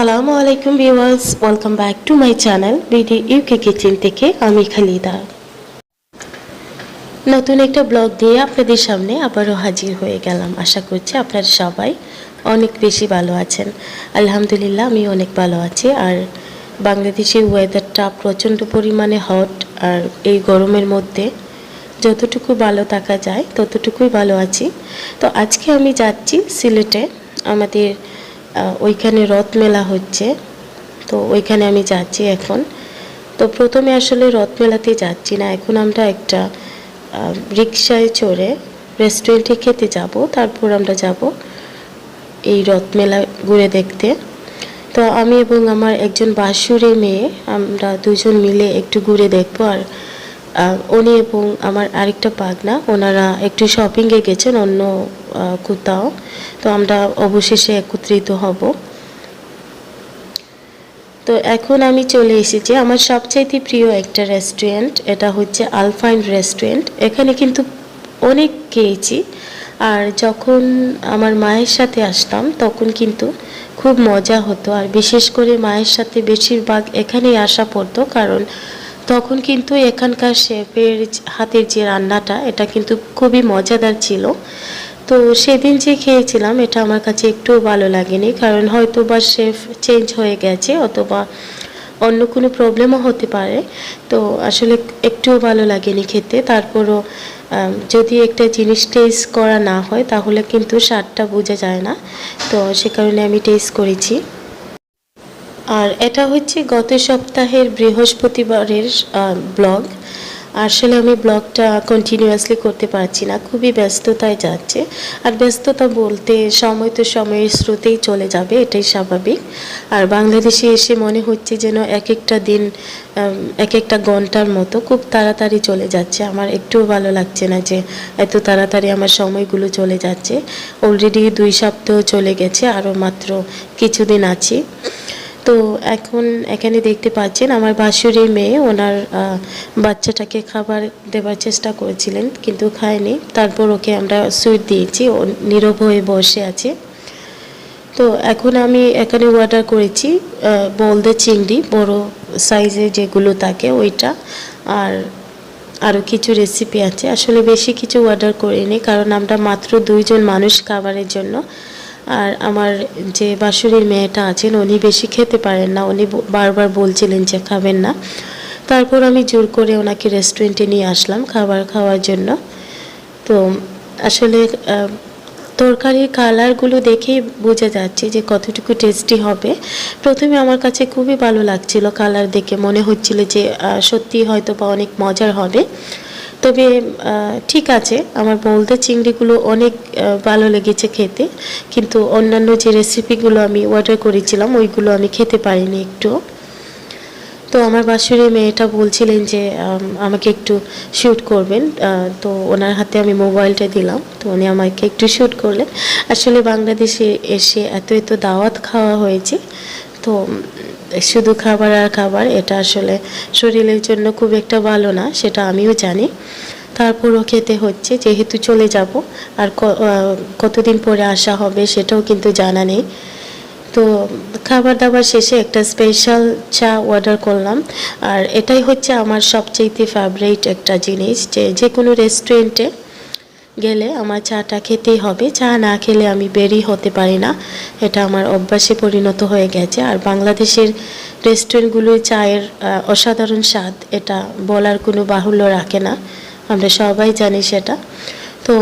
আসসালামু আলাইকুম viewers welcome back to my channel BD UK kitchen থেকে আমি খালিদা। নতুন একটা ব্লগ দিয়ে আপনাদের সামনে আবারও হাজির হয়ে গেলাম। আশা করছি আপনারা সবাই অনেক বেশি ভালো আছেন। আলহামদুলিল্লাহ, আমি অনেক ভালো আছি। আর বাংলাদেশের ওয়েদারটা প্রচণ্ড পরিমাণে হট আর এই গরমের মধ্যে যতটুকু ভালো থাকা যায়, ততটুকুই ভালো আছি। তো আজকে আমি যাচ্ছি সিলেটে। আমাদের ওইখানে রথ মেলা হচ্ছে। তো ওইখানে আমি যাচ্ছি এখন। তো প্রথমে আসলে রথ মেলাতে যাচ্ছি না। এখন আমরা একটা রিক্সায় চড়ে রেস্টুরেন্টে খেতে যাব। তারপর আমরা যাব এই রথ মেলা ঘুরে দেখতে। তো আমি এবং আমার একজন বাসুরে মেয়ে, আমরা দুজন মিলে একটু ঘুরে দেখব। আর উনি এবং আমার আরেকটা পাগনা, ওনারা একটু শপিংয়ে গেছেন, অন্য কোথাও তো আমরা অবশেষে একত্রিত হব। তো এখন আমি চলে এসেছি। আমার সবচাইতে প্রিয় একটা রেস্টুরেন্ট এটা হচ্ছে আলফাইন রেস্টুরেন্ট এখানে কিন্তু অনেক খেয়েছি। আর যখন আমার মায়ের সাথে আসতাম, তখন কিন্তু খুব মজা হতো। আর বিশেষ করে মায়ের সাথে বেশিরভাগ এখানেই আসা পড়তো। কারণ তখন কিন্তু এখানকার শেফের হাতের যে রান্নাটা, এটা কিন্তু খুবই মজাদার ছিল। তো সেদিন যে খেয়েছিলাম, এটা আমার কাছে একটুও ভালো লাগেনি। কারণ হয়তো বা শেফ চেঞ্জ হয়ে গেছে, অথবা অন্য কোনো প্রবলেমও হতে পারে। তো আসলে একটুও ভালো লাগেনি খেতে। তারপরও যদি একটা জিনিস টেস্ট করা না হয়, তাহলে কিন্তু স্বাদটা বোঝা যায় না। তো সে কারণে আমি টেস্ট করেছি। আর এটা হচ্ছে গত সপ্তাহের বৃহস্পতিবারের ব্লগ আসলে আমি ব্লগটা কন্টিনিউয়াসলি করতে পারছি না। খুবই ব্যস্ততায় যাচ্ছে। আর ব্যস্ততা বলতে সময় তো সময়ের স্রোতেই চলে যাবে, এটাই স্বাভাবিক। আর বাংলাদেশে এসে মনে হচ্ছে যেন এক একটা দিন এক একটা ঘণ্টার মতো খুব তাড়াতাড়ি চলে যাচ্ছে। আমার একটুও ভালো লাগছে না যে এত তাড়াতাড়ি আমার সময়গুলো চলে যাচ্ছে। অলরেডি দুই সপ্তাহ চলে গেছে, আরও মাত্র কিছুদিন আছি। তো এখন এখানে দেখতে পাচ্ছেন আমার বাসুরি মেয়ে, ওনার বাচ্চাটাকে খাবার দেওয়ার চেষ্টা করেছিলেন কিন্তু খায়নি। তারপর ওকে আমরা সুইট দিয়েছি, ও নীরব হয়ে বসে আছে। তো এখন আমি এখানে অর্ডার করেছি বলদে চিংড়ি, বড় সাইজে যেগুলো থাকে ওইটা। আর আরও কিছু রেসিপি আছে। আসলে বেশি কিছু অর্ডার করিনি, কারণ আমরা মাত্র দুইজন মানুষ খাবারের জন্য। আর আমার যে বাসুরির মেয়েটা আছেন, উনি বেশি খেতে পারেন না। উনি বারবার বলছিলেন যে খাবেন না। তারপর আমি জোর করে ওনাকে রেস্টুরেন্টে নিয়ে আসলাম খাবার খাওয়ার জন্য। তো আসলে তরকারির কালারগুলো দেখেই বোঝা যাচ্ছে যে কতটুকু টেস্টি হবে। প্রথমে আমার কাছে খুবই ভালো লাগছিল কালার দেখে। মনে হচ্ছিল যে সত্যি হয়তো বা অনেক মজার হবে। তবে ঠিক আছে, আমার বলতে চিংড়িগুলো অনেক ভালো লেগেছে খেতে, কিন্তু অন্যান্য যে রেসিপিগুলো আমি অর্ডার করেছিলাম, ওইগুলো আমি খেতে পারিনি একটু। তো আমার বাসুরি মেয়েটা বলছিলেন যে আমাকে একটু শ্যুট করবেন তো ওনার হাতে আমি মোবাইলটা দিলাম, তো উনি আমাকে একটু শ্যুট করলেন। আসলে বাংলাদেশে এসে এত এত দাওয়াত খাওয়া হয়েছে, তো শুধু খাবার আর খাবার, এটা আসলে শরীরের জন্য খুব একটা ভালো না, সেটা আমিও জানি। তারপরও খেতে হচ্ছে, যেহেতু চলে যাব, আর কতদিন পরে আসা হবে সেটাও কিন্তু জানা নেই। তো খাবার দাবার শেষে একটা স্পেশাল চা অর্ডার করলাম, আর এটাই হচ্ছে আমার সবচেয়ে ফেভারিট একটা জিনিস, যে যে কোনো রেস্টুরেন্টে গেলে আমার চাটা খেতেই হবে। চা না খেলে আমি বেরি হতে পারি না। এটা আমার অভ্যাসে পরিণত হয়ে গেছে। আর বাংলাদেশের রেস্টুরেন্টগুলোর চায়ের অসাধারণ স্বাদ, এটা বলার কোনো বাহুল্য রাখে না। আমরা সবাই জানি সেটা। তো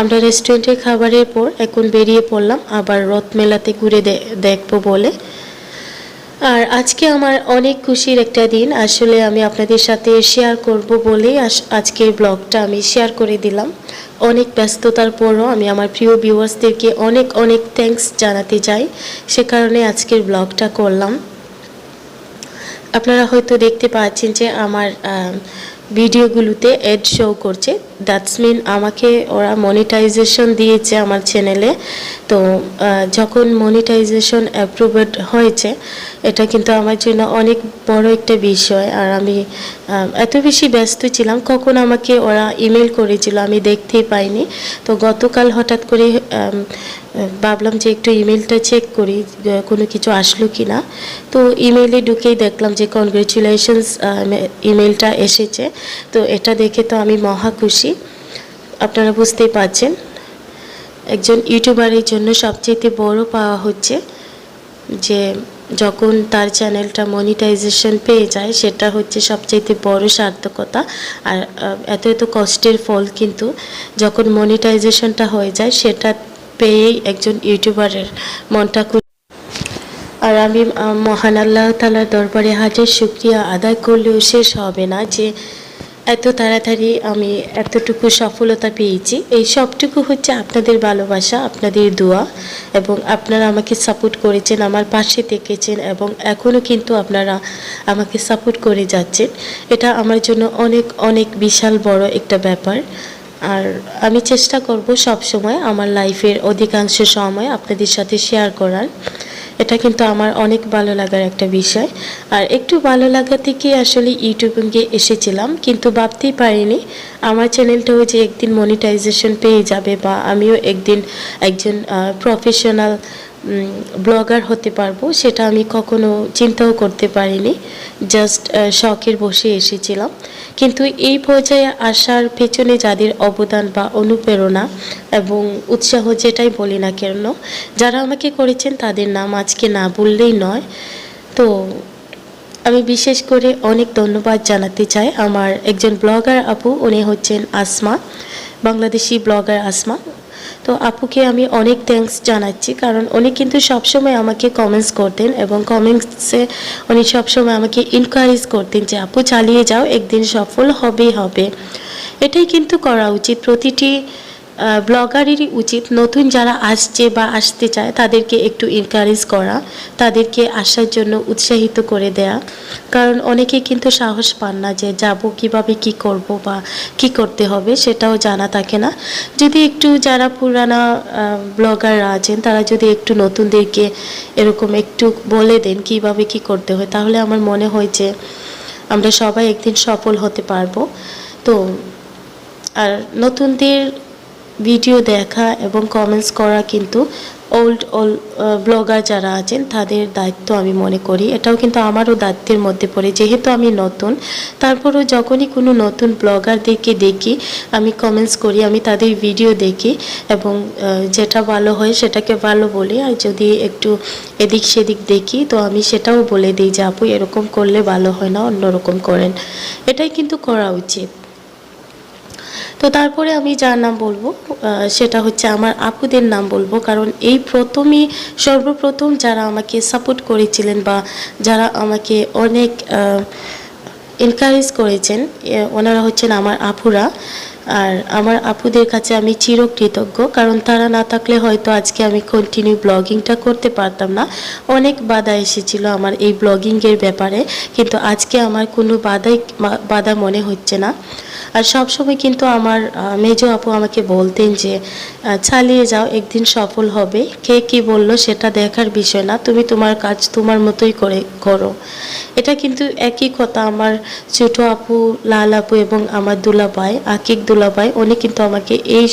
আমরা রেস্টুরেন্টের খাবারের পর এখন বেরিয়ে পড়লাম। আবার রথ মেলাতে ঘুরে দেখব বলে। আর আজকে আমার অনেক খুশির একটা দিন। আসলে আমি আপনাদের সাথে শেয়ার করব বলেই আজ- আজকের ব্লগটা আমি শেয়ার করে দিলাম। অনেক ব্যস্ততার পরও আমি আমার প্রিয় ভিউয়ার্সদেরকে অনেক অনেক থ্যাঙ্কস জানাতে চাই। সে কারণে আজকের ব্লগটা করলাম। আপনারা হয়তো দেখতে পাচ্ছেন যে আমার ভিডিওগুলোতে অ্যাড শো করছে। দ্যাটস মিন আমাকে ওরা মনিটাইজেশন দিয়েছে আমার চ্যানেলে তো যখন মনিটাইজেশন অ্যাপ্রুভেড হয়েছে, এটা কিন্তু আমার জন্য অনেক বড় একটা বিষয়। আর আমি এত বেশি ব্যস্ত ছিলাম, কখন আমাকে ওরা ইমেল করেছিল আমি দেখতেই পাইনি। তো গতকাল হঠাৎ করে ভাবলাম যে একটু ইমেলটা চেক করি কোনো কিছু আসলো কি না তো ইমেলে ঢুকেই দেখলাম যে কনগ্রেচুলেশনস ইমেলটা এসেছে। তো এটা দেখে তো আমি মহা খুশি। আপনারা বুঝতেই পারছেন। একজন ইউটিউবারের জন্য সবচেয়ে বড় পাওয়া হচ্ছে যে, যখন তার চ্যানেলটা মনিটাইজেশন পেয়ে যায়, সেটা হচ্ছে সবচেয়ে বড় সার্থকতা। আর এত এত কষ্টের ফল কিন্তু যখন মনিটাইজেশনটা হয়ে যায়, সেটা পেয়েই একজন ইউটিউবারের মনটা আর আমি মহান আল্লাহ তালার দরবারে হাজার শুক্রিয়া আদায় করলেও শেষ হবে না যে এত তাড়াতাড়ি আমি এতটুকু সফলতা পেয়েছি। এই সবটুকু হচ্ছে আপনাদের ভালোবাসা, আপনাদের দোয়া এবং আপনারা আমাকে সাপোর্ট করেছেন, আমার পাশে থেকেছেন এবং এখনও কিন্তু আপনারা আমাকে সাপোর্ট করে যাচ্ছেন। এটা আমার জন্য অনেক অনেক বিশাল বড় একটা ব্যাপার। আর আমি চেষ্টা করব সব সময় আমার লাইফের অধিকাংশ সময় আপনাদের সাথে শেয়ার করার। এটা কিন্তু আমার অনেক ভালো লাগার একটা বিষয়। আর একটু ভালো লাগা থেকে আসলে ইউটিউবে এসেছিলাম, কিন্তু ভাবতেই পারিনি। আমার চ্যানেলটাও যে একদিন মনিটাইজেশন পেয়ে যাবে বা আমিও একদিন একজন প্রফেশনাল ব্লগার হতে পারব, সেটা আমি কখনো চিন্তাও করতে পারিনি জাস্ট শখের বসে এসেছিলাম। কিন্তু এই পর্যায়ে আসার পেছনে যাদের অবদান বা অনুপ্রেরণা এবং উৎসাহ যেটাই বলি না কেন, যারা আমাকে করেছেন তাদের নাম আজকে না বললেই নয়। তো আমি বিশেষ করে অনেক ধন্যবাদ জানাতে চাই আমার একজন ব্লগার আপু, উনি হচ্ছেন আসমা, বাংলাদেশি ব্লগার আসমা। তো আপুকে আমি অনেক থ্যাংকস জানাচ্ছি, কারণ উনি কিন্তু সবসময় আমাকে কমেন্টস করতেন এবং কমেন্টসে উনি সবসময় আমাকে ইনকারেজ করতেন যে, আপু, চালিয়ে যাও, একদিন সফল হবেই হবে। এটাই কিন্তু করা উচিত। প্রতিটি ব্লগারেরই উচিত নতুন যারা আসছে বা আসতে চায় তাদেরকে একটু এনকারেজ করা, তাদেরকে আসার জন্য উৎসাহিত করে দেয়া। কারণ অনেকে কিন্তু সাহস পান না যে যাব কীভাবে কি করব বা কি করতে হবে সেটাও জানা থাকে না। যদি একটু যারা পুরানা ব্লগাররা আছেন তারা যদি একটু নতুনদেরকে এরকম একটু বলে দেন কীভাবে কি করতে হয়, তাহলে আমার মনে হয় যে আমরা সবাই একদিন সফল হতে পারব। তো, আর নতুনদের ভিডিও দেখা এবং কমেন্টস করা কিন্তু ওল্ড ওল্ড ব্লগার যারা আছেন, তাদের দায়িত্ব আমি মনে করি। এটাও কিন্তু আমারও দায়িত্বের মধ্যে পড়ে। যেহেতু আমি নতুন, তারপরও যখনই কোনো নতুন ব্লগারদেরকে দেখি, আমি কমেন্টস করি, আমি তাদের ভিডিও দেখি এবং যেটা ভালো হয় সেটাকে ভালো বলি। আর যদি একটু এদিক সেদিক দেখি, তো আমি সেটাও বলে দিই যে, আপু, এরকম করলে ভালো হয় না, অন্যরকম করেন। এটাই কিন্তু করা উচিত। তো তারপরে আমি যার নাম বলব সেটা হচ্ছে আমার আপুদের নাম বলব। কারণ এই প্রথমই, সর্বপ্রথম যারা আমাকে সাপোর্ট করেছিলেন বা যারা আমাকে অনেক এনকারেজ করেছেন ওনারা হচ্ছেন আমার আপুরা। আর আমার আপুদের কাছে আমি চিরকৃতজ্ঞ, কারণ তারা না থাকলে হয়তো আজকে আমি কন্টিনিউ ব্লগিংটা করতে পারতাম না। অনেক বাধা এসেছিল আমার এই ব্লগিংয়ের ব্যাপারে, কিন্তু আজকে আমার কোনো বাধাই, বাধা মনে হচ্ছে না। আর সব সময় কিন্তু আমার মেজো আপু আমাকে বলতেন যে চালিয়ে যাও, একদিন সফল হবে। কে কি বলল সেটা দেখার বিষয় না। তুমি তোমার কাজ তোমার মতোই করে, করো। এটা কিন্তু একই কথা আমার ছোট আপু, লাল আপু এবং আমার দুলাভাই, আকিক দুলাভাই, উনি কিন্তু আমাকে এই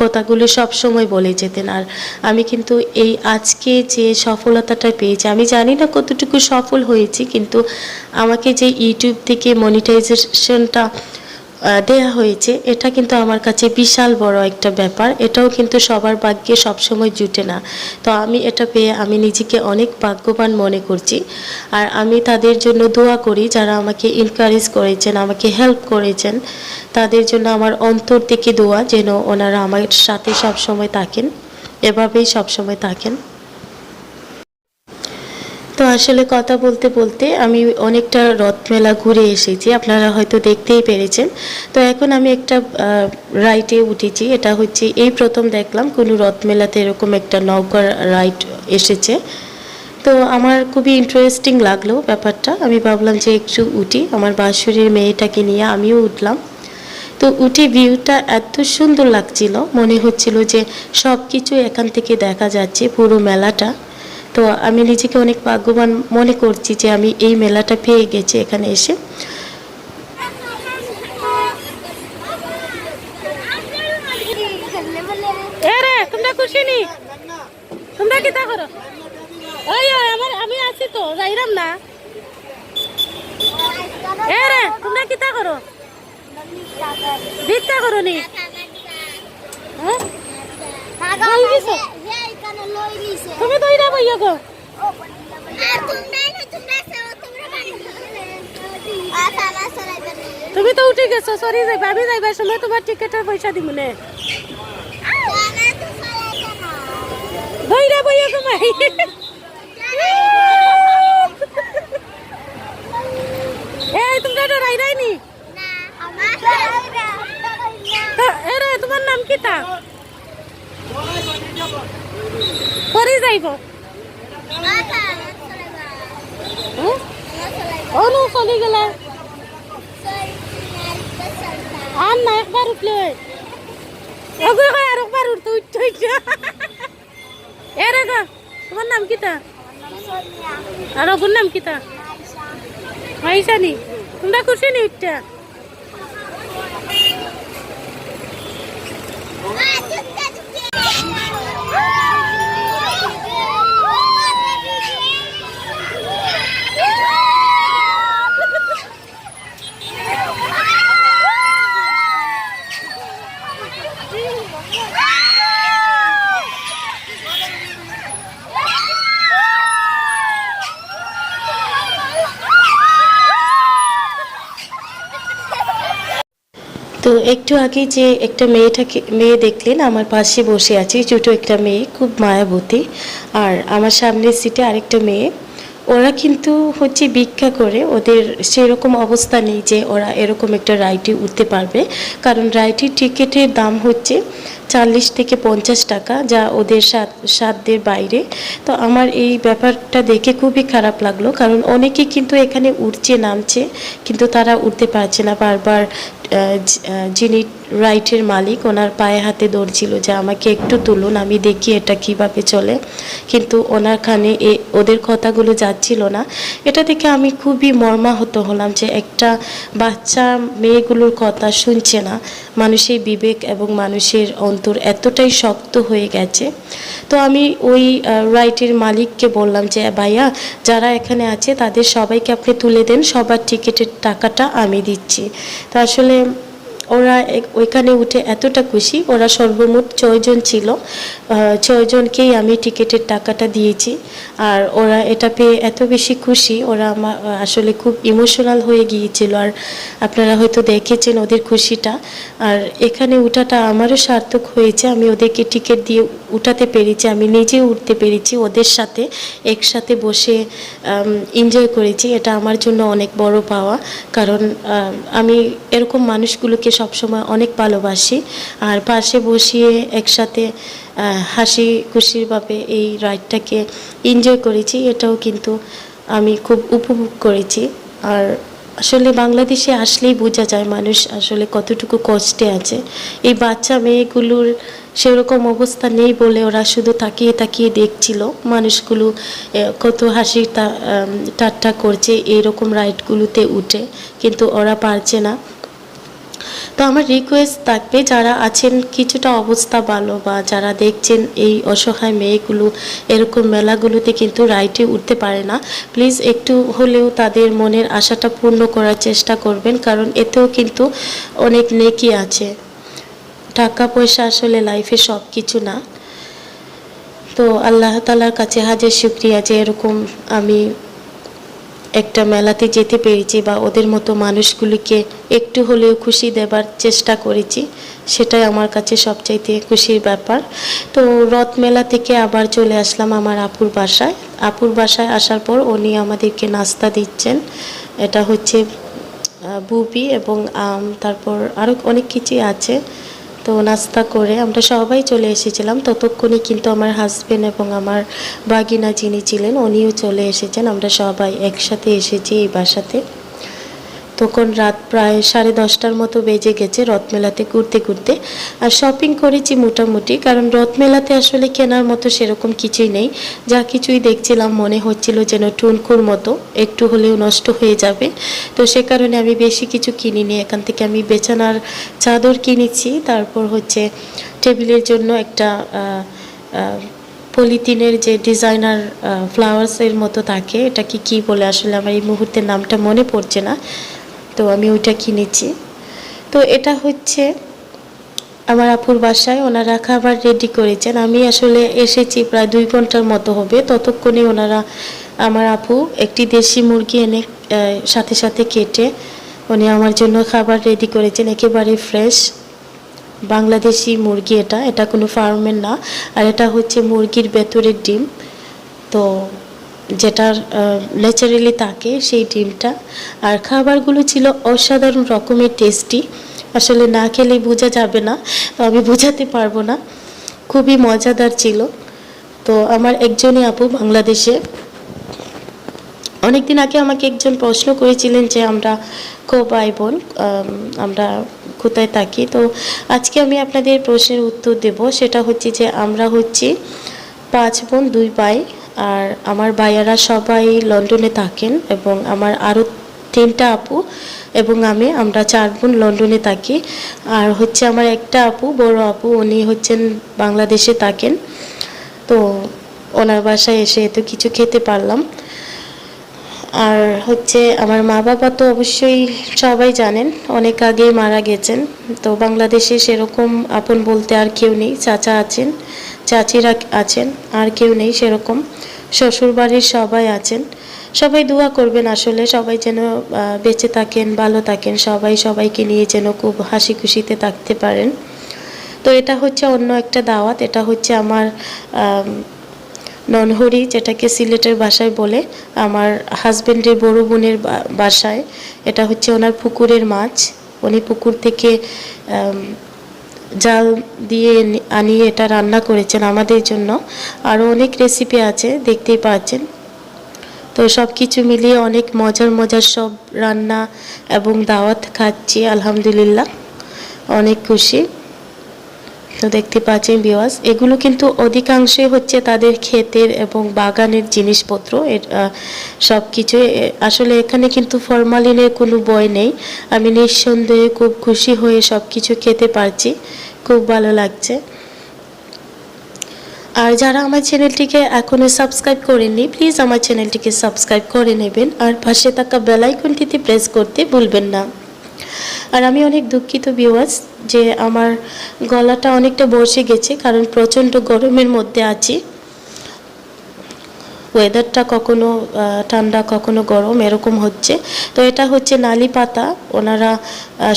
কথাগুলো সব সময় বলে যেতেন। আর আমি কিন্তু এই আজকে যে সফলতাটা পেয়েছি, আমি জানি না কতটুকু সফল হয়েছি, কিন্তু আমাকে যে ইউটিউব থেকে মনিটাইজেশনটা দেয়া হয়েছে। এটা কিন্তু আমার কাছে বিশাল বড় একটা ব্যাপার। এটাও কিন্তু সবার ভাগ্যে সবসময় জুটে না। তো আমি এটা পেয়ে আমি নিজেকে অনেক ভাগ্যবান মনে করছি। আর আমি তাদের জন্য দোয়া করি, যারা আমাকে এনকারেজ করেছেন, আমাকে হেল্প করেছেন, তাদের জন্য আমার অন্তর থেকে দোয়া, যেন ওনারা আমার সাথে সবসময় থাকেন, এভাবেই সবসময় থাকেন। তো আসলে কথা বলতে বলতে আমি অনেকটা রথ মেলা ঘুরে এসেছি, আপনারা হয়তো দেখতেই পেরেছেন। তো এখন আমি একটা রাইডে উঠেছি, এটা হচ্ছে এই প্রথম দেখলাম, কোনো রথ মেলাতে এরকম একটা নৌকার রাইড এসেছে। তো আমার খুবই ইন্টারেস্টিং লাগল ব্যাপারটা, আমি ভাবলাম যে একটু উঠি, আমার বাঁশুরির মেয়েটাকে নিয়ে আমিও উঠলাম। তো উঠে ভিউটা এত সুন্দর লাগছিল, মনে হচ্ছিল যে সব কিছু এখান থেকে দেখা যাচ্ছে, পুরো মেলাটা। তো আমি নিজেকে অনেক ভাগ্যবান মনে করছি যে আমি এই মেলাটা পেয়ে গেছি এখানে এসে। তোমরা কি তা করো? ওই আমার, আমি আছি তো না। রে, তোমরা করো? করো নি? হ্যাঁ? তুমি তো ইরা বইয়া গো তুমি তো উঠে গেছো সরি যাইবা আমি যাইবার সময় তোমার টিকেটের পয়সা দিব নে বইরা বইয়া গো মাই এই তোমরা এটা এ তোমার নাম কি তা পরে যাইব। অনু চলি গেলে। আর না, একবার উঠলে ওগুলো কয় আর একবার উঠতে উঠতে উঠতে। এ রে গো, তোমার নাম কি তা? আর ওগুর নাম কি তা? মাইসানি তোমরা খুশি নি উঠটা তো একটু আগে যে একটা মেয়েটাকে, মেয়ে দেখলেন, আমার পাশে বসে আছে ছোটো একটা মেয়ে, খুব মায়াবতী। আর আমার সামনের সিটে আরেকটা মেয়ে। ওরা কিন্তু হচ্ছে ভিক্ষা করে, ওদের সেরকম অবস্থা নেই যে ওরা এরকম একটা রাইডে উঠতে পারবে। কারণ রাইডের টিকিটের দাম হচ্ছে চল্লিশ থেকে পঞ্চাশ টাকা, যা ওদের সাধ্যের বাইরে। তো আমার এই ব্যাপারটা দেখে খুবই খারাপ লাগল, কারণ অনেকে কিন্তু এখানে উঠছে, নামছে, কিন্তু তারা উঠতে পারছে না। বারবার যিনি রাইটের মালিক, ওনার পায়ে হাতে দৌড়ছিল যে আমাকে একটু তুলুন, আমি দেখি এটা কীভাবে চলে। কিন্তু ওনার কানে এ, ওদের কথাগুলো যাচ্ছিল না। এটা দেখে আমি খুবই মর্মাহত হলাম যে একটা বাচ্চা মেয়েগুলোর কথা শুনছে না। মানুষের বিবেক এবং মানুষের অন্তর এতটাই শক্ত হয়ে গেছে। তো আমি ওই রাইটের মালিককে বললাম যে, ভাইয়া, যারা এখানে আছে, তাদের সবাইকে আপনি তুলে দেন, সবার টিকিটের টাকাটা আমি দিচ্ছি। তো আসলে Дякую. ওরা ওইখানে উঠে এতটা খুশি, ওরা সর্বমোট ছয়জন ছিল। ছয়জনকেই আমি টিকিটের টাকাটা দিয়েছি। আর ওরা এটা পেয়ে এত বেশি খুশি, ওরা আমার আসলে খুব ইমোশনাল হয়ে গিয়েছিল। আর আপনারা হয়তো দেখেছেন ওদের খুশিটা। আর এখানে উঠাটা আমারও সার্থক হয়েছে। আমি ওদেরকে টিকিট দিয়ে উঠাতে পেরেছি, আমি নিজেও উঠতে পেরেছি। ওদের সাথে একসাথে বসে এনজয় করেছি। এটা আমার জন্য অনেক বড় পাওয়া। কারণ আমি এরকম মানুষগুলোকে সবসময় অনেক ভালোবাসি। আর পাশে বসিয়ে একসাথে হাসি খুশিরভাবে এই রাইডটাকে এনজয় করেছি, এটাও কিন্তু আমি খুব উপভোগ করেছি। আর আসলে বাংলাদেশে আসলেই বোঝা যায় মানুষ আসলে কতটুকু কষ্টে আছে। এই বাচ্চা মেয়েগুলোর সেরকম অবস্থা নেই বলে ওরা শুধু তাকিয়ে তাকিয়ে দেখছিল। মানুষগুলো কত হাসি ঠাট্টা করছে এইরকম রাইডগুলোতে উঠে। কিন্তু ওরা পারছে না। তো আমার রিকোয়েস্ট থাকবে যারা আছেন কিছুটা অবস্থা ভালো বা যারা দেখছেন এই অসহায় মেয়েগুলো, এরকম মেলাগুলোতে কিন্তু রাইটে উঠতে পারে না প্লিজ একটু হলেও তাদের মনের আশাটা পূর্ণ করার চেষ্টা করবেন, কারণ এতেও কিন্তু অনেক নেকি আছে। টাকা পয়সা আসলে লাইফে সব কিছু না। তো আল্লাহ তালার কাছে হাজার শুক্রিয়া যে এরকম আমি একটা মেলাতে যেতে পেরেছি বা ওদের মতো মানুষগুলিকে একটু হলেও খুশি দেবার চেষ্টা করেছি, সেটাই আমার কাছে সবচাইতে খুশির ব্যাপার। তো রথ মেলা থেকে আবার চলে আসলাম আমার আপুর বাসায়। আপুর বাসায় আসার পর উনি আমাদেরকে নাস্তা দিচ্ছেন। এটা হচ্ছে বুবি এবং আম, তারপর আরও অনেক কিছুই আছে। তো নাস্তা করে আমরা সবাই চলে এসেছিলাম। ততক্ষণে কিন্তু আমার হাজব্যান্ড এবং আমার বাগিনা যিনি ছিলেন, উনিও চলে এসেছেন। আমরা সবাই একসাথে এসেছি এই বাসাতে। তখন রাত প্রায় সাড়ে দশটার মতো বেজে গেছে রথমেলাতে ঘুরতে ঘুরতে। আর শপিং করেছি মোটামুটি, কারণ রথমেলাতে আসলে কেনার মতো সেরকম কিছুই নেই। যা কিছুই দেখছিলাম মনে হচ্ছিল যেন টুনকুর মতো, একটু হলেও নষ্ট হয়ে যাবে। তো সে কারণে আমি বেশি কিছু কিনিনি। এখান থেকে আমি বেচানার চাদর কিনেছি। তারপর হচ্ছে টেবিলের জন্য একটা পলিথিনের যে ডিজাইনার ফ্লাওয়ার্সের মতো থাকে এটা কি কি বলে? আসলে আমার এই মুহূর্তে নামটা মনে পড়ছে না। তো আমি ওইটা কিনেছি। তো এটা হচ্ছে আমার আপুর বাসায়, ওনারা খাবার রেডি করেছেন। আমি আসলে এসেছি প্রায় দুই ঘণ্টার মতো হবে। ততক্ষণে ওনারা আমার আপু একটি দেশি মুরগি এনে সাথে সাথে কেটে উনি আমার জন্য খাবার রেডি করেছেন। একেবারে ফ্রেশ বাংলাদেশি মুরগি এটা। এটা কোনো ফার্মের না। আর এটা হচ্ছে মুরগির ভেতরের ডিম। তো যেটা ন্যাচারালি থাকে সেই ডিমটা আর খাবারগুলো ছিল অসাধারণ রকমের টেস্টি। আসলে না খেলেই বোঝা যাবে না, আমি বোঝাতে পারব না। খুবই মজাদার ছিল। তো আমার একজনই আপু বাংলাদেশে। অনেকদিন আগে আমাকে একজন প্রশ্ন করেছিলেন যে আমরা কো ভাই বোন আমরা কোথায় থাকি। তো আজকে আমি আপনাদের প্রশ্নের উত্তর দেব। সেটা হচ্ছে যে আমরা হচ্ছি পাঁচ বোন, দুই ভাই। আর আমার ভাইয়ারা সবাই লন্ডনে থাকেন এবং আমার আরও তিনটা আপু এবং আমি, আমরা চার বোন লন্ডনে থাকি। আর হচ্ছে আমার একটা আপু, বড় আপু, উনি হচ্ছেন বাংলাদেশে থাকেন। তো ওনার বাসায় এসে এত কিছু খেতে পারলাম। আর হচ্ছে আমার মা বাবা তো অবশ্যই সবাই জানেন, অনেক আগে মারা গেছেন। তো বাংলাদেশে সেরকম আপন বলতে আর কেউ নেই, চাচা আছেন। চাচিরা আছেন, আর কেউ নেই সেরকম। শ্বশুরবাড়ির সবাই আছেন। সবাই দোয়া করবেন আসলে, সবাই যেন বেঁচে থাকেন, ভালো থাকেন, সবাই সবাইকে নিয়ে যেন খুব হাসি খুশিতে থাকতে পারেন। তো এটা হচ্ছে অন্য একটা দাওয়াত, এটা হচ্ছে আমার ননহরি, যেটাকে সিলেটের বাসায় বলে, আমার হাজবেন্ডের বড় বোনের বাসায়। এটা হচ্ছে ওনার পুকুরের মাছ। উনি পুকুর থেকে জাল দিয়ে আনিয়ে এটা রান্না করেছেন আমাদের জন্য। আরও অনেক রেসিপি আছে, দেখতেই পাচ্ছেন। তো সব কিছু মিলিয়ে অনেক মজার মজার সব রান্না এবং দাওয়াত খাচ্ছি, আলহামদুলিল্লাহ। অনেক খুশি। তো দেখতে পাচ্ছেন বিওয়াস এগুলো কিন্তু অধিকাংশই হচ্ছে তাদের ক্ষেতের এবং বাগানের জিনিসপত্র। সব কিছু আসলে এখানে কিন্তু ফরমালিনের কোনো বই নেই। আমি নিঃসন্দেহে খুব খুশি হয়ে সব কিছু খেতে পারছি। খুব ভালো লাগছে। আর যারা আমার চ্যানেলটিকে এখনও সাবস্ক্রাইব করেননি প্লিজ আমার চ্যানেলটিকে সাবস্ক্রাইব করে নেবেন। আর পাশে থাকা বেল আইকনটিতে প্রেস করতে ভুলবেন না। আর আমি অনেক দুঃখিত ভিউয়ার্স যে আমার গলাটা অনেকটা বসে গেছে, কারণ প্রচণ্ড গরমের মধ্যে আছি। ওয়েদারটা কখনো ঠান্ডা কখনো গরম, এরকম হচ্ছে। তো এটা হচ্ছে নালি পাতা, ওনারা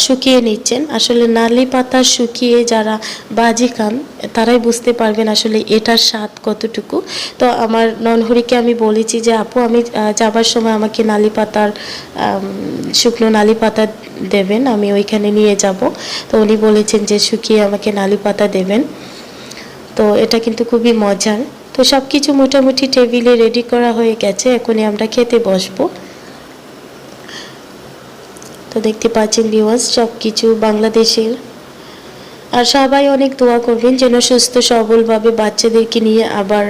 শুকিয়ে নিচ্ছেন। আসলে নালি পাতা শুকিয়ে যারা বাজি খান, তারাই বুঝতে পারবেন আসলে এটার স্বাদ কতটুকু। তো আমার ননহরিকে আমি বলেছি যে, আপু, আমি যাবার সময় আমাকে নালি পাতার শুকনো নালি পাতা দেবেন, আমি ওইখানে নিয়ে যাব। তো উনি বলেছেন যে, শুকিয়ে আমাকে নালি পাতা দেবেন। তো এটা কিন্তু খুবই মজার। তো সব কিছু মোটামুটি টেবিলে রেডি করা হয়ে গেছে, এখনই আমরা খেতে বসবো। তো দেখতে পাচ্ছেন ভিউয়ার্স সব কিছু বাংলাদেশের। আর সবাই অনেক দোয়া করবেন যেন সুস্থ সবলভাবে বাচ্চাদেরকে নিয়ে আবার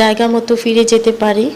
জায়গা মতো ফিরে যেতে পারি।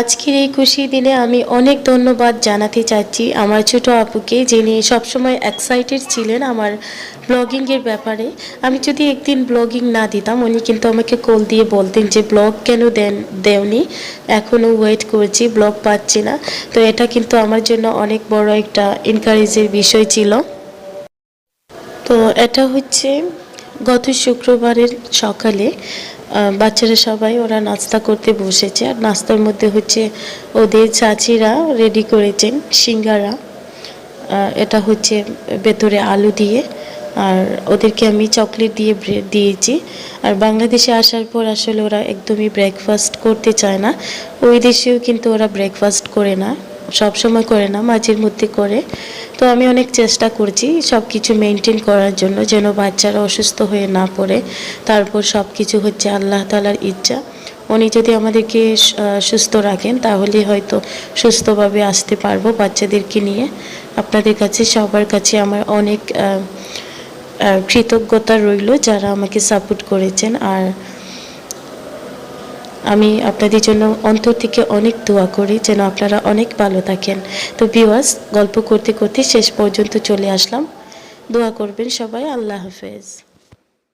আজকের এই খুশি দিনে আমি অনেক ধন্যবাদ জানাতে চাচ্ছি আমার ছোট আপুকে, যিনি সবসময় এক্সাইটেড ছিলেন আমার ব্লগিংয়ের ব্যাপারে। আমি যদি একদিন ব্লগিং না দিতাম, উনি কিন্তু আমাকে কল দিয়ে বলতেন যে ব্লগ কেন দেন, দেওনি? এখনও ওয়েট করছি ব্লগ পাচ্ছি না। তো এটা কিন্তু আমার জন্য অনেক বড় একটা এনকারেজের বিষয় ছিল। তো এটা হচ্ছে গত শুক্রবারের সকালে বাচ্চারা সবাই ওরা নাস্তা করতে বসেছে। আর নাস্তার মধ্যে হচ্ছে ওদের চাচিরা রেডি করেছেন সিঙ্গারা। এটা হচ্ছে ভেতরে আলু দিয়ে। আর ওদেরকে আমি চকলেট দিয়ে ব্রেড দিয়েছি। আর বাংলাদেশে আসার পর আসলে ওরা একদমই ব্রেকফাস্ট করতে চায় না। ওই দেশেও কিন্তু ওরা ব্রেকফাস্ট করে না। সব সময় করে না, মাঝের মধ্যে করে। তো আমি অনেক চেষ্টা করছি সব কিছু মেনটেন করার জন্য যেন বাচ্চারা অসুস্থ হয়ে না পড়ে। তারপর সব কিছু হচ্ছে আল্লাহ তালার ইচ্ছা। উনি যদি আমাদেরকে সুস্থ রাখেন, তাহলে হয়তো সুস্থভাবে আসতে পারব বাচ্চাদেরকে নিয়ে। আপনাদের কাছে, সবার কাছে আমার অনেক কৃতজ্ঞতা রইল যারা আমাকে সাপোর্ট করেছেন। আর আমি আপনাদের জন্য অন্তর থেকে অনেক দোয়া করি যেন আপনারা অনেক ভালো থাকেন। তো বিওয়াস গল্প করতে করতে শেষ পর্যন্ত চলে আসলাম। দোয়া করবেন সবাই, আল্লাহ হাফেজ।